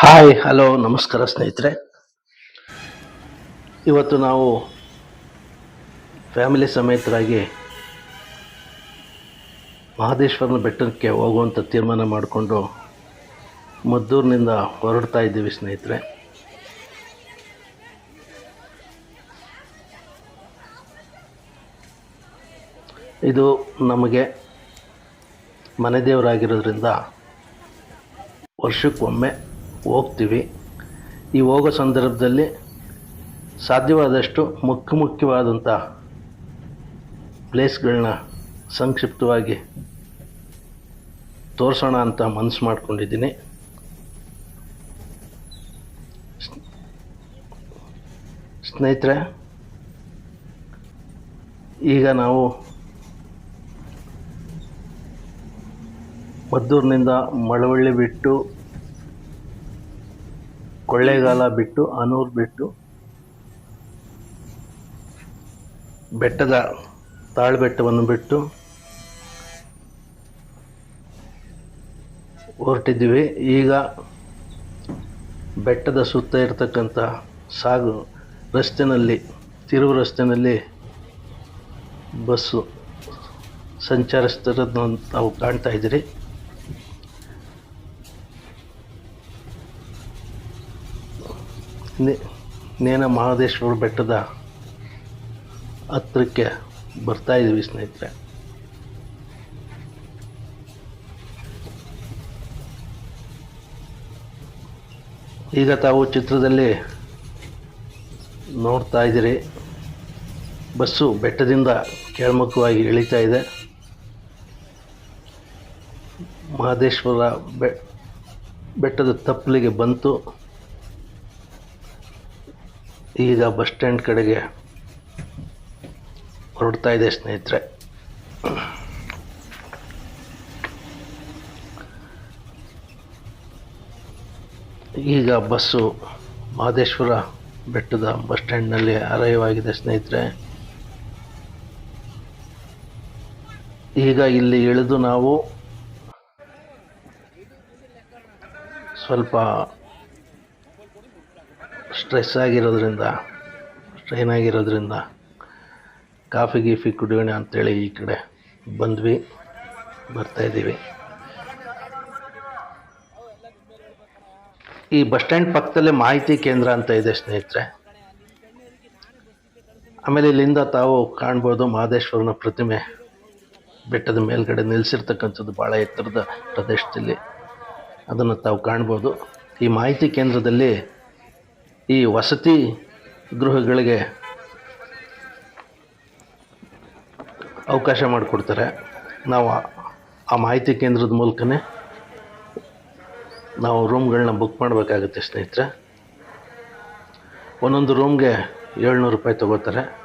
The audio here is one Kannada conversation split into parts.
ಹಾಯ್ ಹಲೋ ನಮಸ್ಕಾರ ಸ್ನೇಹಿತರೆ. ಇವತ್ತು ನಾವು ಫ್ಯಾಮಿಲಿ ಸಮೇತರಾಗಿ ಮಹದೇಶ್ವರನ ಬೆಟ್ಟಕ್ಕೆ ಹೋಗುವಂಥ ತೀರ್ಮಾನ ಮಾಡಿಕೊಂಡು ಮದ್ದೂರಿನಿಂದ ಹೊರಡ್ತಾ ಇದ್ದೀವಿ ಸ್ನೇಹಿತರೆ. ಇದು ನಮಗೆ ಮನೆ ದೇವರಾಗಿರೋದ್ರಿಂದ ವರ್ಷಕ್ಕೊಮ್ಮೆ ಹೋಗ್ತೀವಿ. ಈ ಹೋಗೋ ಸಂದರ್ಭದಲ್ಲಿ ಸಾಧ್ಯವಾದಷ್ಟು ಮುಖ್ಯ ಮುಖ್ಯವಾದಂಥ ಪ್ಲೇಸ್ಗಳನ್ನ ಸಂಕ್ಷಿಪ್ತವಾಗಿ ತೋರಿಸೋಣ ಅಂತ ಮನಸ್ಸು ಮಾಡ್ಕೊಂಡಿದ್ದೀನಿ. ಸ್ನೇಹಿತರೆ, ಈಗ ನಾವು ಮದ್ದೂರಿನಿಂದ ಮಳವಳ್ಳಿ ಬಿಟ್ಟು ಕೊಳ್ಳೇಗಾಲ ಬಿಟ್ಟು ಅನೂರು ಬಿಟ್ಟು ಬೆಟ್ಟದ ತಾಳ್ಬೆಟ್ಟವನ್ನು ಬಿಟ್ಟು ಹೊರಟಿದ್ದೀವಿ ಈಗ ಬೆಟ್ಟದ ಸುತ್ತ ಇರತಕ್ಕಂಥ ಸಾಗು ರಸ್ತೆಯಲ್ಲಿ ತಿರುವು ರಸ್ತೆಯಲ್ಲಿ ಬಸ್ಸು ಸಂಚರಿಸ್ತಿರೋದನ್ನ ನಾವು ಕಾಣ್ತಾ ಇದ್ದೀರಿ. ನೇನ ಮಹದೇಶ್ವರ ಬೆಟ್ಟದ ಹತ್ತಿರಕ್ಕೆ ಬರ್ತಾ ಇದ್ದೀವಿ ಸ್ನೇಹಿತರೆ. ಈಗ ತಾವು ಚಿತ್ರದಲ್ಲಿ ನೋಡ್ತಾ ಇದ್ದೀರಿ. ಬಸ್ಸು ಬೆಟ್ಟದಿಂದ ಕೆಳಮುಖವಾಗಿ ಇಳಿತಾ ಇದೆ. ಮಹದೇಶ್ವರ ಬೆಟ್ಟದ ತಪ್ಪಲಿಗೆ ಬಂತು. ಈಗ ಬಸ್ ಸ್ಟ್ಯಾಂಡ್ ಕಡೆಗೆ ಹೊರಡ್ತಾ ಇದೆ ಸ್ನೇಹಿತರೆ. ಈಗ ಬಸ್ಸು ಮಹದೇಶ್ವರ ಬೆಟ್ಟದ ಬಸ್ ಸ್ಟ್ಯಾಂಡ್ನಲ್ಲಿ ಅರೈವ್ ಆಗಿದೆ ಸ್ನೇಹಿತರೆ. ಈಗ ಇಲ್ಲಿ ಇಳಿದು ನಾವು ಸ್ವಲ್ಪ ಸ್ಟ್ರೆಸ್ ಆಗಿರೋದ್ರಿಂದ ಸ್ಟ್ರೈನ್ ಆಗಿರೋದ್ರಿಂದ ಕಾಫಿ, ಗೀಫಿ ಕುಡಿಯೋಣ ಅಂತೇಳಿ ಈ ಕಡೆ ಬಂದ್ವಿ ಬರ್ತಾಯಿದ್ದೀವಿ ಈ ಬಸ್ ಸ್ಟ್ಯಾಂಡ್ ಪಕ್ಕದಲ್ಲೇ ಮಾಹಿತಿ ಕೇಂದ್ರ ಅಂತ ಇದೆ ಸ್ನೇಹಿತರೆ. ಆಮೇಲೆ ಇಲ್ಲಿಂದ ತಾವು ಕಾಣ್ಬೋದು ಮಹದೇಶ್ವರನ ಪ್ರತಿಮೆ. ಬೆಟ್ಟದ ಮೇಲ್ಗಡೆ ನಿಲ್ಲಿಸಿರ್ತಕ್ಕಂಥದ್ದು ಭಾಳ ಎತ್ತರದ ಪ್ರದೇಶದಲ್ಲಿ ಅದನ್ನು ತಾವು ಕಾಣ್ಬೋದು. ಈ ಮಾಹಿತಿ ಕೇಂದ್ರದಲ್ಲಿ ಈ ವಸತಿ ಗೃಹಗಳಿಗೆ ಅವಕಾಶ ಮಾಡಿಕೊಡ್ತಾರೆ. ನಾವು ಆ- ಮಾಹಿತಿ ಕೇಂದ್ರದ ಮೂಲಕನೇ ನಾವು ರೂಮ್ಗಳನ್ನ ಬುಕ್ ಮಾಡಬೇಕಾಗುತ್ತೆ ಸ್ನೇಹಿತರೆ. ಒಂದೊಂದು ರೂಮ್ಗೆ ಏಳ್ನೂರು ರೂಪಾಯಿ ತಗೋತಾರೆ.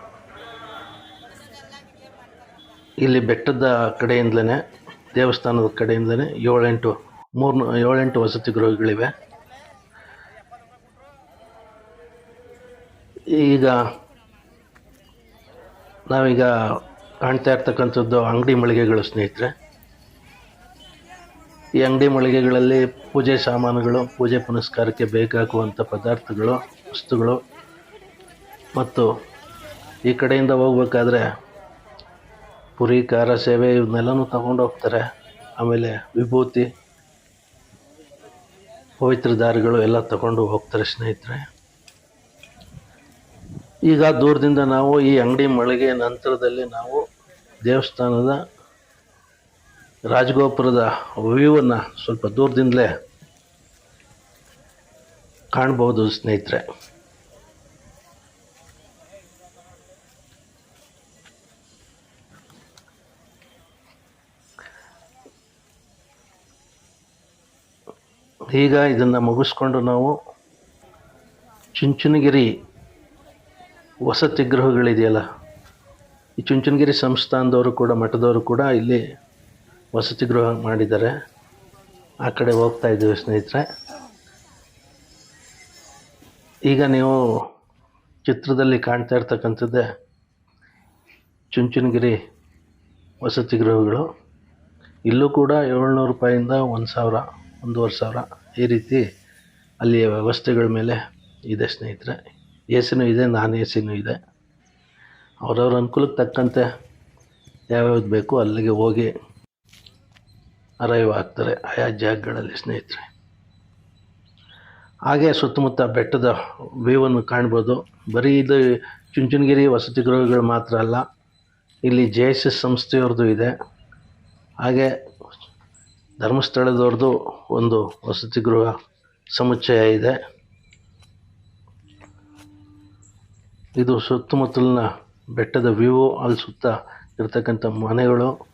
ಇಲ್ಲಿ ಬೆಟ್ಟದ ಕಡೆಯಿಂದಲೇ, ದೇವಸ್ಥಾನದ ಕಡೆಯಿಂದಲೇ ಏಳೆಂಟು ಮೂರು ಏಳೆಂಟು ವಸತಿ ಗೃಹಗಳಿವೆ. ಈಗ ನಾವೀಗ ಕಾಣ್ತಾ ಇರ್ತಕ್ಕಂಥದ್ದು ಅಂಗಡಿ ಮಳಿಗೆಗಳು ಸ್ನೇಹಿತರೆ. ಈ ಅಂಗಡಿ ಮಳಿಗೆಗಳಲ್ಲಿ ಪೂಜೆ ಸಾಮಾನುಗಳು, ಪೂಜೆ ಪುನಸ್ಕಾರಕ್ಕೆ ಬೇಕಾಗುವಂಥ ಪದಾರ್ಥಗಳು, ವಸ್ತುಗಳು ಮತ್ತು ಈ ಕಡೆಯಿಂದ ಹೋಗ್ಬೇಕಾದ್ರೆ ಪುರಿ, ಖಾರ, ಸೇವೆ ಇವನ್ನೆಲ್ಲನೂ ತಗೊಂಡು ಹೋಗ್ತಾರೆ. ಆಮೇಲೆ ವಿಭೂತಿ, ಪವಿತ್ರ ದಾರಿಗಳು ಎಲ್ಲ ತಗೊಂಡು ಹೋಗ್ತಾರೆ ಸ್ನೇಹಿತರೆ. ಈಗ ದೂರದಿಂದ ನಾವು ಈ ಅಂಗಡಿ ಮಳಿಗೆ ನಂತರದಲ್ಲಿ ನಾವು ದೇವಸ್ಥಾನದ ರಾಜಗೋಪುರದ ವ್ಯೂವನ್ನು ಸ್ವಲ್ಪ ದೂರದಿಂದಲೇ ಕಾಣ್ಬೋದು ಸ್ನೇಹಿತರೆ. ಈಗ ಇದನ್ನು ಮುಗಿಸ್ಕೊಂಡು ನಾವು ಚುಂಚನಗಿರಿ ವಸತಿ ಗೃಹಗಳಿದೆಯಲ್ಲ? ಈ ಚುಂಚನಗಿರಿ ಸಂಸ್ಥಾನದವರು ಕೂಡ, ಮಠದವರು ಕೂಡ ಇಲ್ಲಿ ವಸತಿ ಗೃಹ ಮಾಡಿದ್ದಾರೆ. ಆ ಕಡೆ ಹೋಗ್ತಾ ಇದ್ದೀವಿ ಸ್ನೇಹಿತರೆ. ಈಗ ನೀವು ಚಿತ್ರದಲ್ಲಿ ಕಾಣ್ತಾ ಇರ್ತಕ್ಕಂಥದ್ದೇ ಚುಂಚನಗಿರಿ ವಸತಿ ಗೃಹಗಳು. ಇಲ್ಲೂ ಕೂಡ ಏಳ್ನೂರು ರೂಪಾಯಿಂದ ಒಂದು ಸಾವಿರ, ಒಂದೂವರೆ ಸಾವಿರ ಈ ರೀತಿ ಅಲ್ಲಿಯ ವ್ಯವಸ್ಥೆಗಳ ಮೇಲೆ ಇದೆ ಸ್ನೇಹಿತರೆ. ಎ ಸಿನೂ ಇದೆ, ನಾನ್ ಎ ಸಿನೂ ಇದೆ. ಅವ್ರವ್ರ ಅನುಕೂಲಕ್ಕೆ ತಕ್ಕಂತೆ ಯಾವ್ಯಾವ್ದು ಬೇಕೋ ಅಲ್ಲಿಗೆ ಹೋಗಿ ಅರೈವ್ ಆಗ್ತಾರೆ, ಆಯಾ ಜಾಗಗಳಲ್ಲಿ ಸ್ನೇಹಿತರೆ. ಹಾಗೆ ಸುತ್ತಮುತ್ತ ಬೆಟ್ಟದ ವ್ಯೂವನ್ನು ಕಾಣ್ಬೋದು. ಬರೀ ಇದು ಚುಂಚುನಗಿರಿ ವಸತಿ ಗೃಹಗಳು ಮಾತ್ರ ಅಲ್ಲ, ಇಲ್ಲಿ ಜೆ ಎಸ್ ಎಸ್ ಸಂಸ್ಥೆಯವ್ರದ್ದು ಇದೆ. ಹಾಗೆ ಧರ್ಮಸ್ಥಳದವ್ರದ್ದು ಒಂದು ವಸತಿ ಗೃಹ ಸಮುಚ್ಚಯ ಇದೆ. ಇದು ಸುತ್ತಮುತ್ತಲಿನ ಬೆಟ್ಟದ ವ್ಯೂ ಅಲ್ಲಿ ಸುತ್ತ ಇರತಕ್ಕಂಥ ಮನೆಗಳು,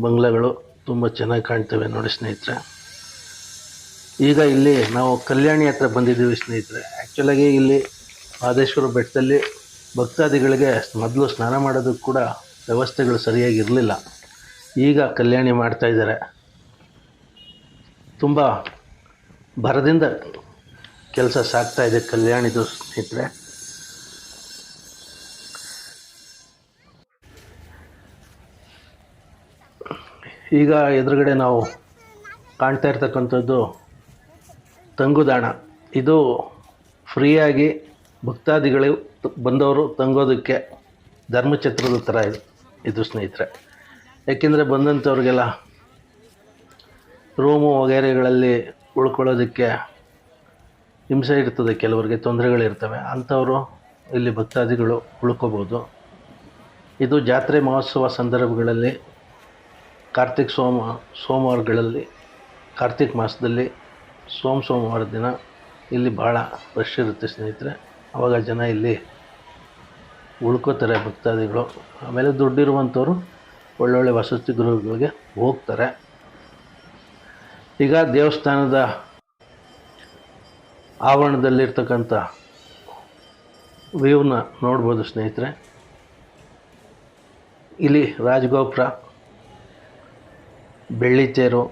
ಬಂಗ್ಲೆಗಳು ತುಂಬ ಚೆನ್ನಾಗಿ ಕಾಣ್ತವೆ ನೋಡಿ ಸ್ನೇಹಿತರೆ. ಈಗ ಇಲ್ಲಿ ನಾವು ಕಲ್ಯಾಣಿ ಹತ್ರ ಬಂದಿದ್ದೀವಿ ಸ್ನೇಹಿತರೆ. ಆ್ಯಕ್ಚುಲಾಗಿ ಇಲ್ಲಿ ಮಹದೇಶ್ವರ ಬೆಟ್ಟದಲ್ಲಿ ಭಕ್ತಾದಿಗಳಿಗೆ ಮೊದಲು ಸ್ನಾನ ಮಾಡೋದಕ್ಕೆ ಕೂಡ ವ್ಯವಸ್ಥೆಗಳು ಸರಿಯಾಗಿ ಇರಲಿಲ್ಲ. ಈಗ ಕಲ್ಯಾಣಿ ಮಾಡ್ತಾ ಇದ್ದಾರೆ. ತುಂಬ ಭರದಿಂದ ಕೆಲಸ ಸಾಗ್ತಾ ಇದೆ ಕಲ್ಯಾಣಿದು ಸ್ನೇಹಿತರೆ. ಈಗ ಎದುರುಗಡೆ ನಾವು ಕಾಣ್ತಾ ಇರ್ತಕ್ಕಂಥದ್ದು ತಂಗುದಾಣ ಇದು ಫ್ರೀಯಾಗಿ ಭಕ್ತಾದಿಗಳು ಬಂದವರು ತಂಗೋದಕ್ಕೆ ಧರ್ಮಛತ್ರದ ಥರ ಇದು ಇದು ಸ್ನೇಹಿತರೆ. ಏಕೆಂದರೆ ಬಂದಂಥವ್ರಿಗೆಲ್ಲ ರೂಮು ವಗೇರೆಗಳಲ್ಲಿ ಉಳ್ಕೊಳ್ಳೋದಕ್ಕೆ ಹಿಂಸೆ ಇರ್ತದೆ, ಕೆಲವರಿಗೆ ತೊಂದರೆಗಳಿರ್ತವೆ ಅಂಥವರು ಇಲ್ಲಿ ಭಕ್ತಾದಿಗಳು ಉಳ್ಕೋಬೋದು. ಇದು ಜಾತ್ರೆ ಮಹೋತ್ಸವ ಸಂದರ್ಭಗಳಲ್ಲಿ ಕಾರ್ತಿಕ್ ಸೋಮ, ಸೋಮವಾರಗಳಲ್ಲಿ, ಕಾರ್ತಿಕ್ ಮಾಸದಲ್ಲಿ ಸೋಮ ಸೋಮವಾರ ದಿನ ಇಲ್ಲಿ ಭಾಳ ರಶ್ ಇರುತ್ತೆ ಸ್ನೇಹಿತರೆ. ಆವಾಗ ಜನ ಇಲ್ಲಿ ಉಳ್ಕೋತಾರೆ ಭಕ್ತಾದಿಗಳು. ಆಮೇಲೆ ದುಡ್ಡಿರುವಂಥವ್ರು ಒಳ್ಳೊಳ್ಳೆ ವಸತಿ ಗೃಹಗಳಿಗೆ ಹೋಗ್ತಾರೆ. ಈಗ ದೇವಸ್ಥಾನದ ಆವರಣದಲ್ಲಿರ್ತಕ್ಕಂಥ ವ್ಯೂವ್ನ ನೋಡ್ಬೋದು ಸ್ನೇಹಿತರೆ. ಇಲ್ಲಿ ರಾಜಗೋಪುರ ಬೆಳ್ಳಿತೇರು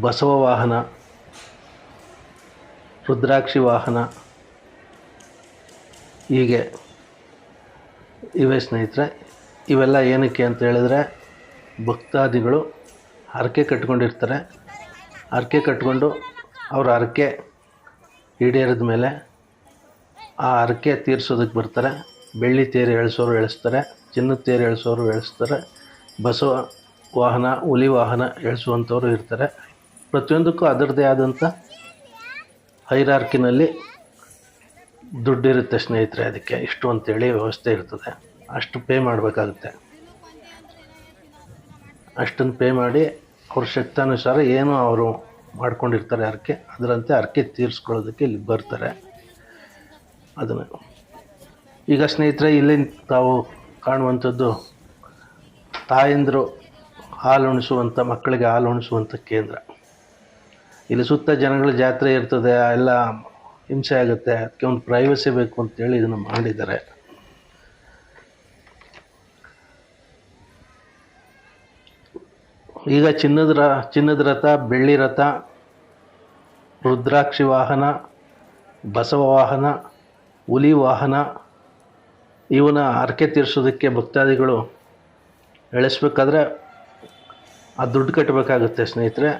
ಬಸವ ವಾಹನ, ರುದ್ರಾಕ್ಷಿ ವಾಹನ, ಹೀಗೆ ಇವೇ ಸ್ನೇಹಿತರೆ. ಇವೆಲ್ಲ ಏನಕ್ಕೆ ಅಂತ ಹೇಳಿದ್ರೆ ಭಕ್ತಾದಿಗಳು ಹರಕೆ ಕಟ್ಕೊಂಡಿರ್ತಾರೆ. ಹರಕೆ ಕಟ್ಕೊಂಡು ಅವ್ರ ಹರಕೆ ಈಡೇರಿದ ಮೇಲೆ ಆ ಹರಕೆ ತೀರಿಸೋದಕ್ಕೆ ಬರ್ತಾರೆ. ಬೆಳ್ಳಿ ತೇರು ಎಳಿಸೋರು ಎಳಿಸ್ತಾರೆ, ಚಿನ್ನದ ತೇರು ಎಳಿಸೋರು ಎಳಿಸ್ತಾರೆ, ಬಸವ ವಾಹನ ಹುಲಿ ವಾಹನ ಎಳಿಸುವಂಥವ್ರು ಇರ್ತಾರೆ. ಪ್ರತಿಯೊಂದಕ್ಕೂ ಅದರದ್ದೇ ಆದಂಥ ಹೈರಾರ್ಕಿನಲ್ಲಿ ದುಡ್ಡಿರುತ್ತೆ ಸ್ನೇಹಿತರೆ ಅದಕ್ಕೆ. ಇಷ್ಟು ಅಂತೇಳಿ ವ್ಯವಸ್ಥೆ ಇರ್ತದೆ. ಅಷ್ಟು ಪೇ ಮಾಡಬೇಕಾಗುತ್ತೆ. ಅಷ್ಟನ್ನು ಪೇ ಮಾಡಿ ಅವ್ರ ಶಕ್ತಾನುಸಾರ ಏನು ಅವರು ಮಾಡ್ಕೊಂಡಿರ್ತಾರೆ ಹರಕೆ, ಅದರಂತೆ ಹರಕೆ ತೀರಿಸ್ಕೊಳ್ಳೋದಕ್ಕೆ ಇಲ್ಲಿ ಬರ್ತಾರೆ. ಅದನ್ನು. ಈಗ ಸ್ನೇಹಿತರೆ, ಇಲ್ಲಿ ತಾವು ಕಾಣುವಂಥದ್ದು ತಾಯಂದರು ಹಾಲು ಉಣಿಸುವಂಥ ಮಕ್ಕಳಿಗೆ ಹಾಲುಣಿಸುವಂಥ ಕೇಂದ್ರ. ಇಲ್ಲಿ ಸುತ್ತ ಜನಗಳ ಜಾತ್ರೆ ಇರ್ತದೆ, ಎಲ್ಲ ಹಿಂಸೆ ಆಗುತ್ತೆ, ಅದಕ್ಕೆ ಒಂದು ಪ್ರೈವಸಿ ಬೇಕು ಅಂತೇಳಿ ಇದನ್ನು ಮಾಡಿದ್ದಾರೆ. ಈಗ ಚಿನ್ನದ ರ, ಚಿನ್ನದ ರಥ, ಬೆಳ್ಳಿ ರಥ, ರುದ್ರಾಕ್ಷಿ ವಾಹನ, ಬಸವ ವಾಹನ, ಹುಲಿ ವಾಹನ ಇವನ ಹರಕೆ ತೀರಿಸೋದಕ್ಕೆ ಭಕ್ತಾದಿಗಳು ಎಳಿಸ್ಬೇಕಾದ್ರೆ ಆ ದುಡ್ಡು ಕಟ್ಟಬೇಕಾಗುತ್ತೆ ಸ್ನೇಹಿತರೆ.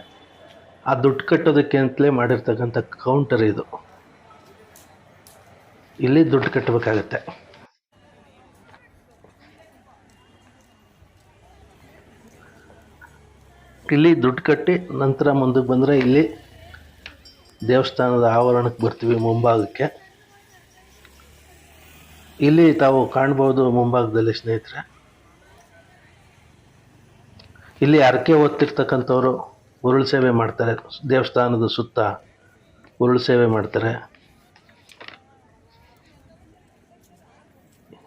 ಆ ದುಡ್ಡು ಕಟ್ಟೋದಕ್ಕೆ ಅಂತಲೇ ಮಾಡಿರ್ತಕ್ಕಂಥ ಕೌಂಟರ್ ಇದು. ಇಲ್ಲಿ ದುಡ್ಡು ಕಟ್ಟಬೇಕಾಗತ್ತೆ. ಇಲ್ಲಿ ದುಡ್ಡು ಕಟ್ಟಿ ನಂತರ ಮುಂದಕ್ಕೆ ಬಂದರೆ ಇಲ್ಲಿ ದೇವಸ್ಥಾನದ ಆವರಣಕ್ಕೆ ಬರ್ತೀವಿ ಮುಂಭಾಗಕ್ಕೆ. ಇಲ್ಲಿ ತಾವು ಕಾಣ್ಬೋದು ಮುಂಭಾಗದಲ್ಲಿ ಸ್ನೇಹಿತರೆ. ಇಲ್ಲಿ ಹರಕೆ ಹೊತ್ತಿರ್ತಕ್ಕಂಥವ್ರು ಉರುಳು ಸೇವೆ ಮಾಡ್ತಾರೆ. ದೇವಸ್ಥಾನದ ಸುತ್ತ ಉರುಳು ಸೇವೆ ಮಾಡ್ತಾರೆ.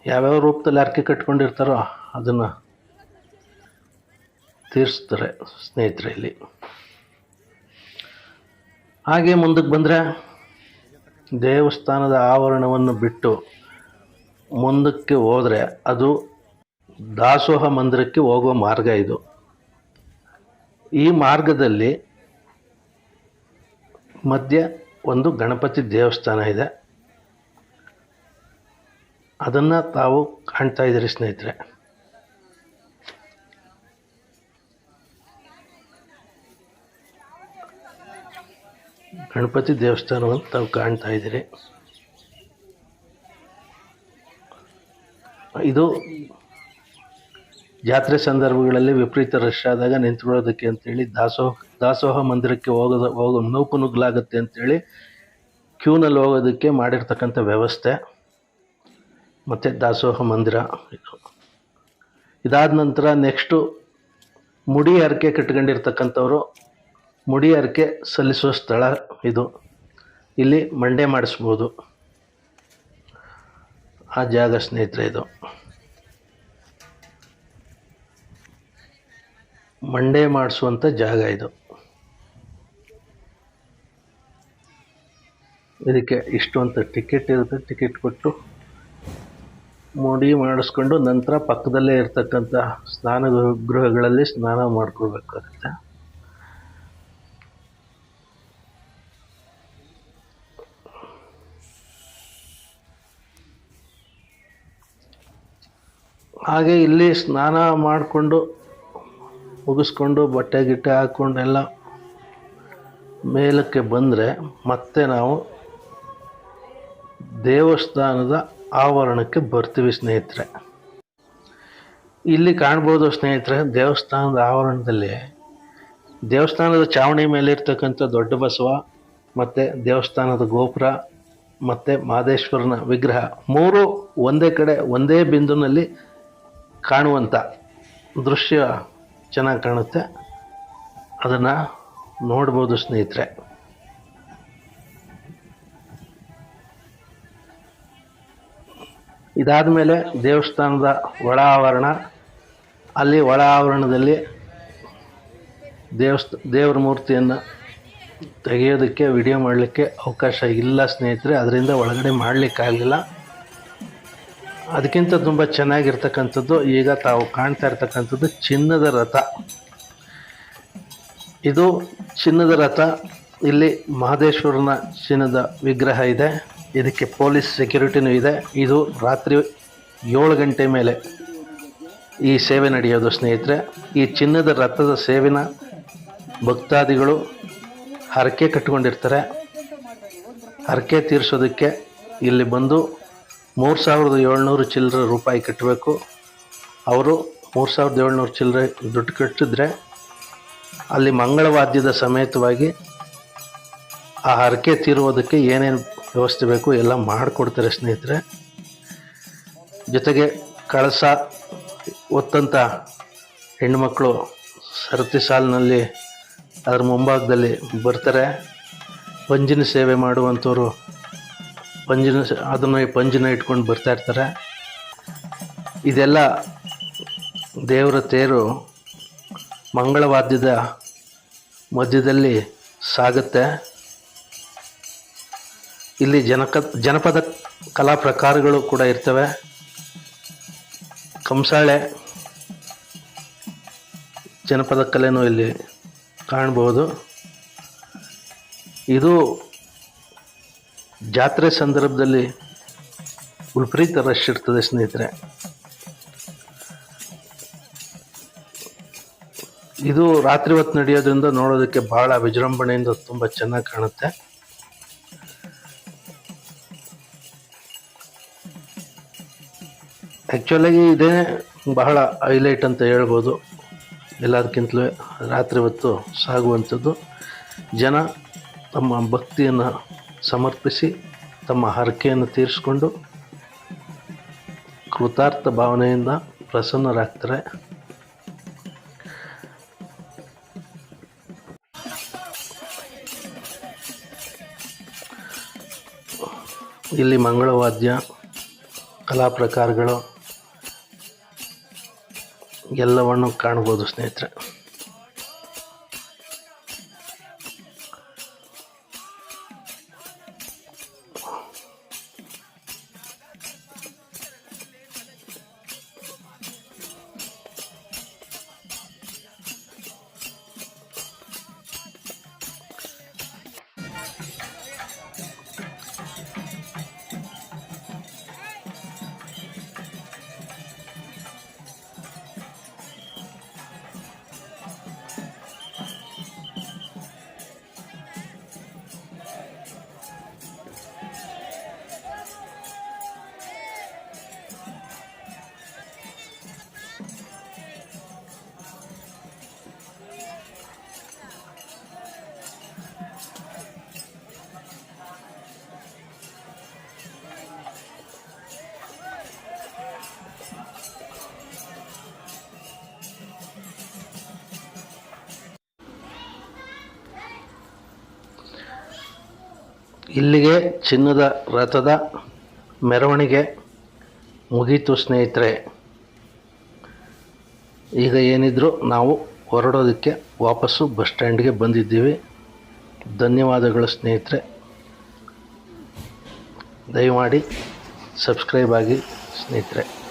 ಯಾವ್ಯಾವ ರೂಪದಲ್ಲಿ ಹರಕೆ ಕಟ್ಕೊಂಡಿರ್ತಾರೋ ಅದನ್ನು ತೀರಿಸ್ತಾರೆ ಸ್ನೇಹಿತರೆ ಇಲ್ಲಿ. ಹಾಗೆ ಮುಂದಕ್ಕೆ ಬಂದರೆ ದೇವಸ್ಥಾನದ ಆವರಣವನ್ನು ಬಿಟ್ಟು ಮುಂದಕ್ಕೆ ಹೋದರೆ ಅದು ದಾಸೋಹ ಮಂದಿರಕ್ಕೆ ಹೋಗುವ ಮಾರ್ಗ ಇದು. ಈ ಮಾರ್ಗದಲ್ಲಿ ಮಧ್ಯ ಒಂದು ಗಣಪತಿ ದೇವಸ್ಥಾನ ಇದೆ. ಅದನ್ನು ತಾವು ಕಾಣ್ತಾ ಇದ್ದೀರಿ ಸ್ನೇಹಿತರೆ. ಗಣಪತಿ ದೇವಸ್ಥಾನವನ್ನು ತಾವು ಕಾಣ್ತಾ ಇದ್ದೀರಿ. ಇದು ಜಾತ್ರೆ ಸಂದರ್ಭಗಳಲ್ಲಿ ವಿಪರೀತ ರಶ್ ಆದಾಗ ನಿಂತ್ಕೊಳ್ಳೋದಕ್ಕೆ ಅಂತೇಳಿ ದಾಸೋಹ ದಾಸೋಹ ಮಂದಿರಕ್ಕೆ ಹೋಗೋದು, ಹೋಗೋ ನೂಕು ನುಗ್ಗಲಾಗುತ್ತೆ ಅಂತೇಳಿ ಕ್ಯೂನಲ್ಲಿ ಹೋಗೋದಕ್ಕೆ ಮಾಡಿರ್ತಕ್ಕಂಥ ವ್ಯವಸ್ಥೆ. ಮತ್ತು ದಾಸೋಹ ಮಂದಿರ ಇದು. ಇದಾದ ನಂತರ ನೆಕ್ಸ್ಟು ಮುಡಿ ಹರಕೆ ಕಟ್ಕೊಂಡಿರ್ತಕ್ಕಂಥವ್ರು ಮುಡಿ ಹರಕೆ ಸಲ್ಲಿಸುವ ಸ್ಥಳ ಇದು. ಇಲ್ಲಿ ಮಂಡೆ ಮಾಡಿಸ್ಬೋದು. ಆ ಜಾಗ ಸ್ನೇಹಿತರೆ ಇದು. ಮಂಡೆ ಮಾಡಿಸುವಂಥ ಜಾಗ ಇದು. ಇದಕ್ಕೆ ಇಷ್ಟು ಅಂತ ಟಿಕೆಟ್ ಇರುತ್ತೆ. ಟಿಕೆಟ್ ಕೊಟ್ಟು ಮೋಡಿ ಮಾಡಿಸ್ಕೊಂಡು ನಂತರ ಪಕ್ಕದಲ್ಲೇ ಇರ್ತಕ್ಕಂಥ ಸ್ನಾನ ಗೃಹ- ಗೃಹಗಳಲ್ಲಿ ಸ್ನಾನ ಮಾಡ್ಕೊಳ್ಬೇಕಾಗುತ್ತೆ. ಹಾಗೆ ಇಲ್ಲಿ ಸ್ನಾನ ಮಾಡಿಕೊಂಡು ಮುಗಿಸ್ಕೊಂಡು ಬಟ್ಟೆ ಗಿಟ್ಟೆ ಹಾಕ್ಕೊಂಡೆಲ್ಲ ಮೇಲಕ್ಕೆ ಬಂದರೆ ಮತ್ತೆ ನಾವು ದೇವಸ್ಥಾನದ ಆವರಣಕ್ಕೆ ಬರ್ತೀವಿ ಸ್ನೇಹಿತರೆ. ಇಲ್ಲಿ ಕಾಣ್ಬೋದು ಸ್ನೇಹಿತರೆ, ದೇವಸ್ಥಾನದ ಆವರಣದಲ್ಲಿ ದೇವಸ್ಥಾನದ ಚಾವಣಿ ಮೇಲೆ ಇರ್ತಕ್ಕಂಥ ದೊಡ್ಡ ಬಸವ ಮತ್ತು ದೇವಸ್ಥಾನದ ಗೋಪುರ ಮತ್ತು ಮಹದೇಶ್ವರನ ವಿಗ್ರಹ ಮೂರು ಒಂದೇ ಕಡೆ ಒಂದೇ ಬಿಂದುನಲ್ಲಿ ಕಾಣುವಂಥ ದೃಶ್ಯ ಚೆನ್ನಾಗಿ ಕಾಣುತ್ತೆ. ಅದನ್ನು ನೋಡ್ಬೋದು ಸ್ನೇಹಿತರೆ. ಇದಾದ ಮೇಲೆ ದೇವಸ್ಥಾನದ ಒಳ ಆವರಣ ಅಲ್ಲಿ ಒಳ ಆವರಣದಲ್ಲಿ ದೇವಸ್ಥ, ದೇವರ ಮೂರ್ತಿಯನ್ನು ತೆಗೆಯೋದಕ್ಕೆ, ವಿಡಿಯೋ ಮಾಡಲಿಕ್ಕೆ ಅವಕಾಶ ಇಲ್ಲ ಸ್ನೇಹಿತರೆ. ಅದರಿಂದ ಒಳಗಡೆ ಮಾಡಲಿಕ್ಕಾಗಲಿಲ್ಲ. ಅದಕ್ಕಿಂತ ತುಂಬ ಚೆನ್ನಾಗಿರ್ತಕ್ಕಂಥದ್ದು ಈಗ ತಾವು ಕಾಣ್ತಾ ಇರ್ತಕ್ಕಂಥದ್ದು ಚಿನ್ನದ ರಥ. ಇದು ಚಿನ್ನದ ರಥ. ಇಲ್ಲಿ ಮಹದೇಶ್ವರನ ಚಿನ್ನದ ವಿಗ್ರಹ ಇದೆ. ಇದಕ್ಕೆ ಪೊಲೀಸ್ ಸೆಕ್ಯೂರಿಟಿನೂ ಇದೆ. ಇದು ರಾತ್ರಿ ಏಳು ಗಂಟೆ ಮೇಲೆ ಈ ಸೇವೆ ನಡೆಯೋದು, ಸ್ನೇಹಿತರೆ. ಈ ಚಿನ್ನದ ರಥದ ಸೇವಿನ ಭಕ್ತಾದಿಗಳು ಹರಕೆ ಕಟ್ಕೊಂಡಿರ್ತಾರೆ ಹರಕೆ ತೀರಿಸೋದಕ್ಕೆ ಇಲ್ಲಿ ಬಂದು ಮೂರು ಸಾವಿರದ ಏಳ್ನೂರು ಚಿಲ್ಲರೆ ರೂಪಾಯಿ ಕಟ್ಟಬೇಕು. ಅವರು ಮೂರು ಸಾವಿರದ ಏಳ್ನೂರು ಚಿಲ್ಲರೆ ದುಡ್ಡು ಕಟ್ಟಿದ್ರೆ ಅಲ್ಲಿ ಮಂಗಳವಾದ್ಯದ ಸಮೇತವಾಗಿ ಆ ಹರಕೆ ತೀರುವುದಕ್ಕೆ ಏನೇನು ವ್ಯವಸ್ಥೆ ಬೇಕು ಎಲ್ಲ ಮಾಡಿಕೊಡ್ತಾರೆ ಸ್ನೇಹಿತರೆ. ಜೊತೆಗೆ ಕಳಸ ಒತ್ತಂತ ಹೆಣ್ಣುಮಕ್ಕಳು ಸರತಿ ಸಾಲಿನಲ್ಲಿ ಅದರ ಮುಂಭಾಗದಲ್ಲಿ ಬರ್ತಾರೆ. ಪಂಜಿನ ಸೇವೆ ಮಾಡುವಂಥವ್ರು ಪಂಜಿನ ಅದನ್ನು ಪಂಜಿನ ಇಟ್ಕೊಂಡು ಬರ್ತಾ ಇರ್ತಾರೆ. ಇದೆಲ್ಲ ದೇವರ ತೇರು ಮಂಗಳವಾದ್ಯದ ಮಧ್ಯದಲ್ಲಿ ಸಾಗುತ್ತೆ. ಇಲ್ಲಿ ಜನಕ, ಜನಪದ ಕಲಾ ಪ್ರಕಾರಗಳು ಕೂಡ ಇರ್ತವೆ. ಕಂಸಾಳೆ ಜನಪದ ಕಲೆನೂ ಇಲ್ಲಿ ಕಾಣ್ಬೋದು. ಇದು ಜಾತ್ರೆ ಸಂದರ್ಭದಲ್ಲಿ ವಿಪರೀತ ರಶ್ ಇರ್ತದೆ ಸ್ನೇಹಿತರೆ. ಇದು ರಾತ್ರಿ ಹೊತ್ತು ನಡೆಯೋದ್ರಿಂದ ನೋಡೋದಕ್ಕೆ ಬಹಳ ವಿಜೃಂಭಣೆಯಿಂದ ತುಂಬ ಚೆನ್ನಾಗಿ ಕಾಣುತ್ತೆ. ಆ್ಯಕ್ಚುಲಾಗಿ ಇದೇ ಬಹಳ ಹೈಲೈಟ್ ಅಂತ ಹೇಳ್ಬೋದು. ಎಲ್ಲದಕ್ಕಿಂತಲೂ ರಾತ್ರಿ ಹೊತ್ತು ಸಾಗುವಂಥದ್ದು. ಜನ ತಮ್ಮ ಭಕ್ತಿಯನ್ನು ಸಮರ್ಪಿಸಿ ತಮ್ಮ ಹರಕೆಯನ್ನು ತೀರಿಸ್ಕೊಂಡು ಕೃತಾರ್ಥ ಭಾವನೆಯಿಂದ ಪ್ರಸನ್ನರಾಗ್ತಾರೆ. ಇಲ್ಲಿ ಮಂಗಳವಾದ್ಯ ಕಲಾ ಪ್ರಕಾರಗಳು ಎಲ್ಲವನ್ನು ಕಾಣ್ಬೋದು ಸ್ನೇಹಿತರೆ. ಇಲ್ಲಿಗೆ ಚಿನ್ನದ ರಥದ ಮೆರವಣಿಗೆ ಮುಗೀತು, ಸ್ನೇಹಿತರೆ. ಈಗ ಏನಿದ್ರು ನಾವು ಹೊರಡೋದಕ್ಕೆ ವಾಪಸ್ಸು ಬಸ್ ಸ್ಟ್ಯಾಂಡ್ಗೆ ಬಂದಿದ್ದೀವಿ. ಧನ್ಯವಾದಗಳು, ಸ್ನೇಹಿತರೆ. ದಯಮಾಡಿ ಸಬ್ಸ್ಕ್ರೈಬ್ ಆಗಿ, ಸ್ನೇಹಿತರೆ.